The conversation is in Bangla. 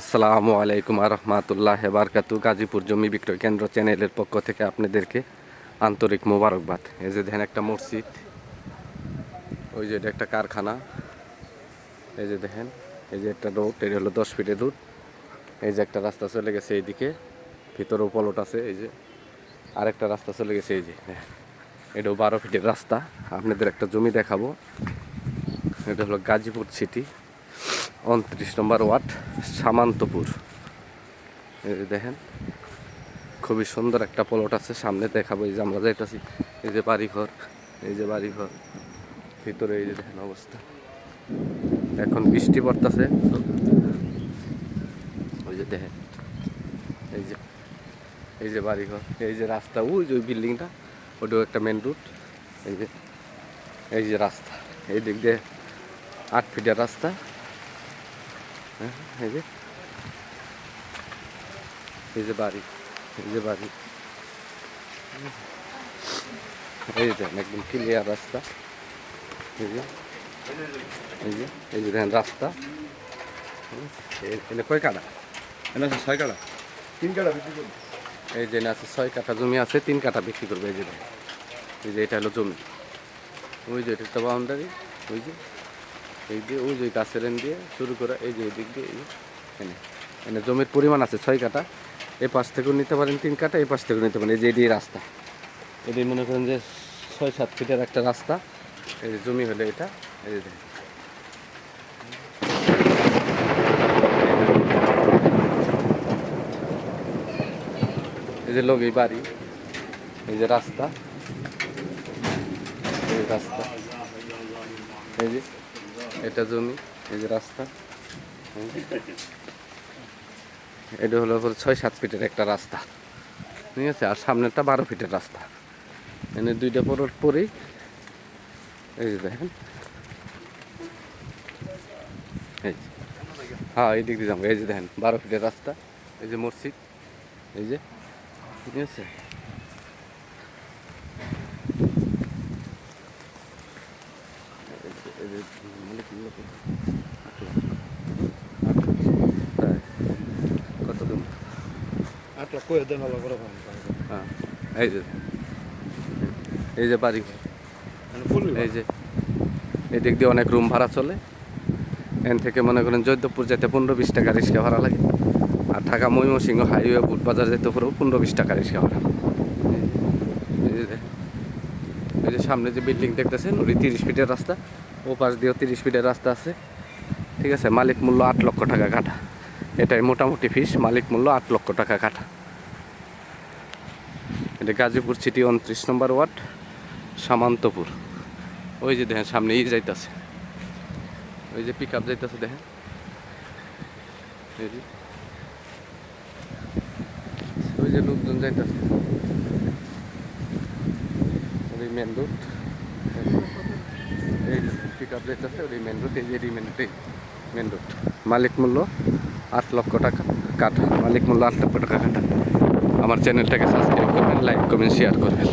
আসসালামু আলাইকুম রহমতুল্লাহ বারকাতু গাজীপুর জমি বিক্রয় কেন্দ্র চ্যানেলের পক্ষ থেকে আপনাদেরকে আন্তরিক মোবারকবাদ। এই যে দেখেন একটা মসজিদ, ওই যে এটা একটা কারখানা, এই যে দেখেন, এই যে একটা রোড, এটা হলো দশ ফিটের রুট এই যে একটা রাস্তা চলে গেছে এইদিকে, ভিতরেও পলট আছে, এই যে আরেকটা রাস্তা চলে গেছে, এই যে, এটাও বারো ফিটের রাস্তা। আপনাদের একটা জমি দেখাবো, এটা হলো গাজীপুর সিটি। উনত্রিশ নম্বর ওয়ার্ড, সামান্তপুর। দেখেন, খুবই সুন্দর একটা প্লট আছে, সামনে দেখাবো, এই যে আমরা যাইতাছি, এই যে বাড়িঘর, এই যে বাড়িঘর, ভিতরে এই যে দেখেন অবস্থা। এখন বৃষ্টি পড়তেছে। ওই যে দেখেন, এই যে এই যে বাড়িঘর, এই যে রাস্তা, ওই যে ওই বিল্ডিংটা ওটাও একটা মেন রুট এই যে এই যে রাস্তা, এই দিক দিয়ে আট ফিটের রাস্তা। হ্যাঁ, এই যে। এই যে বাড়ি এই যে বাড়ি। এই যে দেখেন একদম ক্লিয়ার রাস্তা। এই যে এই যে এই যে দেখেন রাস্তা। এনে কয় কাটা এনে আছে ছয় কাটা তিন কাটা বিক্রি করব। এই যে এনে আছে ছয় কাঠা জমি আছে তিন কাঠা বিক্রি করবে এই যে দেখেন। এই যে এটা হলো জমি। ওই যে এটা বাউন্ডারি ওই যে। এই যে, ওই যে গাছের এন দিয়ে শুরু করে এই যে এই দিক দিয়ে এনে এনে জমির পরিমাণ আছে ছয় কাঠা। এই পাশ থেকেও নিতে পারেন তিন কাঠা এই পাশ থেকেও নিতে পারেন। এই যে এদিকে রাস্তা। এটি মনে করেন যে ছয়, সাত ফিটের একটা রাস্তা। এই যে জমি হলে এটা। এই যে। এই যে লোক এই বাড়ি। এই যে রাস্তা। এই রাস্তা। এই যে এটা জমি, এই যে রাস্তা। এটা হলো ছয়, সাত ফিটের একটা রাস্তা। ঠিক আছে? আর সামনেরটা বারো ফিটের রাস্তা। এনে দুইটা পর পরেই এই যে দেখেন। এই। হ্যাঁ এই দিক দিয়ে এই যে দেখেন, বারো ফিটের রাস্তা। এই যে মসজিদ। এই যে। ঠিক আছে? এই যে মালিকগুলো কত? কত হ্যাঁ এই যে এই যে বাড়ি এই যে এদিক দিয়ে অনেক রুম ভাড়া চলে এন থেকে মনে করেন জৈদ্যপুর যেতে পনেরো বিশ টাকা রিক্সা ভাড়া লাগে আর ঢাকা ময়মনসিংহ হাইওয়ে বুট বাজার যেতে পরেও পনেরো বিশ টাকা রিক্সা ভাড়া এই যে সামনে যে বিল্ডিং দেখতেছেন ওই তিরিশ ফিটের রাস্তা ও পাশ দিয়েও তিরিশ ফিটের রাস্তা আছে। ঠিক আছে, মালিক মূল্য আট লক্ষ টাকা কাঠা। এটাই মোটামুটি ফিস, মালিক মূল্য আট লক্ষ টাকা কাঠা। এটা গাজীপুর সিটি উনত্রিশ নম্বর ওয়ার্ড, সামান্তপুর। ওই যে দেখেন, সামনে ই যাইতাছে। ওই যে পিক আপ যাইতাছে, দেখেন। ওই যে লোকজন যাইতাছে। মেন রোড এই পিক আপ আছে, ওই মেন রোড এই যে মেন রোড মালিক মূল্য আট লক্ষ টাকা কাঠা। মালিক মূল্য আট লক্ষ টাকা কাঠা। আমার চ্যানেলটাকে সাবস্ক্রাইব করবেন লাইক করবেন শেয়ার করবেন।